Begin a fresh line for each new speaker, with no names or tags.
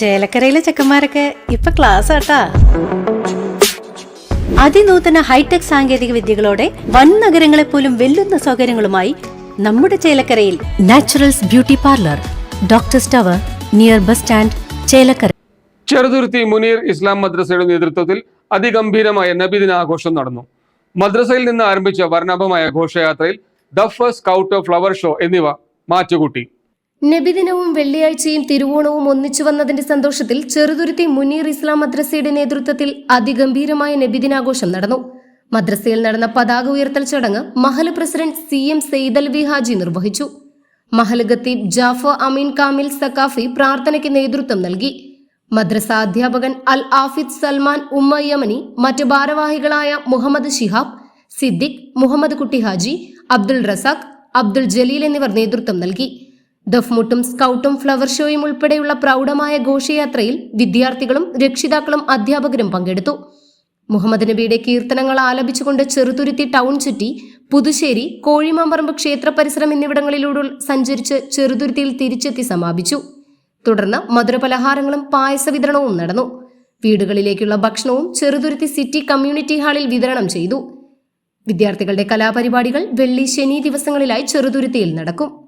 ചേലക്കരയിലെ ചെക്കന്മാരൊക്കെ ഇപ്പൊ ക്ലാസ് ആട്ടാ. അതിനൂതന ഹൈടെക് സാങ്കേതിക വിദ്യകളോടെ വൻ നഗരങ്ങളെ പോലും വെല്ലുന്ന സൗകര്യങ്ങളുമായി നമ്മുടെ ചേലക്കരയിൽ Naturals beauty parlour doctor tower near bus stand Chelakkara.
Cheruthuruthy Muneer Islam മദ്രസയുടെ നേതൃത്വത്തിൽ അതിഗംഭീരമായ നബിദിന ആഘോഷം നടന്നു. മദ്രസയിൽ നിന്ന് ആരംഭിച്ച വർണാഭമായ ഘോഷയാത്രയിൽ ദഫ് സ്കൗട്ട് ഫ്ലവർ ഷോ എന്നിവ മാറ്റുകൂട്ടി.
നബിദിനവും വെള്ളിയാഴ്ചയും തിരുവോണവും ഒന്നിച്ചു വന്നതിന്റെ സന്തോഷത്തിൽ ചെറുതുരുത്തി മുനീർ ഇസ്ലാം മദ്രസയുടെ നേതൃത്വത്തിൽ അതിഗംഭീരമായ നബിദിനാഘോഷം നടന്നു. മദ്രസയിൽ നടന്ന പതാക ഉയർത്തൽ ചടങ്ങ് Mahal president C M Saidal V Haji നിർവഹിച്ചു. മഹൽ ഖത്തീബ് ജാഫർ അമീൻ കാമിൽ സക്കാഫി പ്രാർത്ഥനയ്ക്ക് നേതൃത്വം നൽകി. മദ്രസ അധ്യാപകൻ അൽ ആഫിദ് സൽമാൻ ഉമ്മ യമനി മറ്റ് ഭാരവാഹികളായ മുഹമ്മദ് ഷിഹാബ് സിദ്ദിഖ് മുഹമ്മദ് കുട്ടി ഹാജി അബ്ദുൾ റസാഖ് അബ്ദുൾ ജലീൽ എന്നിവർ നേതൃത്വം നൽകി. ദഫ്മുട്ടും സ്കൗട്ടും ഫ്ലവർ ഷോയും ഉൾപ്പെടെയുള്ള പ്രൗഢമായ ഘോഷയാത്രയിൽ വിദ്യാർത്ഥികളും രക്ഷിതാക്കളും അധ്യാപകരും പങ്കെടുത്തു. മുഹമ്മദ് നബിയുടെ കീർത്തനങ്ങൾ ആലപിച്ചുകൊണ്ട് ചെറുതുരുത്തി ടൗൺ ചുറ്റി പുതുശ്ശേരി കോഴിമാമ്പറമ്പ് ക്ഷേത്ര പരിസരം എന്നിവിടങ്ങളിലൂടെ സഞ്ചരിച്ച് ചെറുതുരുത്തിയിൽ തിരിച്ചെത്തി സമാപിച്ചു. തുടർന്ന് മധുരപലഹാരങ്ങളും പായസ വിതരണവും നടന്നു. വീടുകളിലേക്കുള്ള ഭക്ഷണവും ചെറുതുരുത്തി സിറ്റി കമ്മ്യൂണിറ്റി ഹാളിൽ വിതരണം ചെയ്തു. വിദ്യാർത്ഥികളുടെ കലാപരിപാടികൾ വെള്ളി ശനി ദിവസങ്ങളിലായി ചെറുതുരുത്തിയിൽ നടക്കും.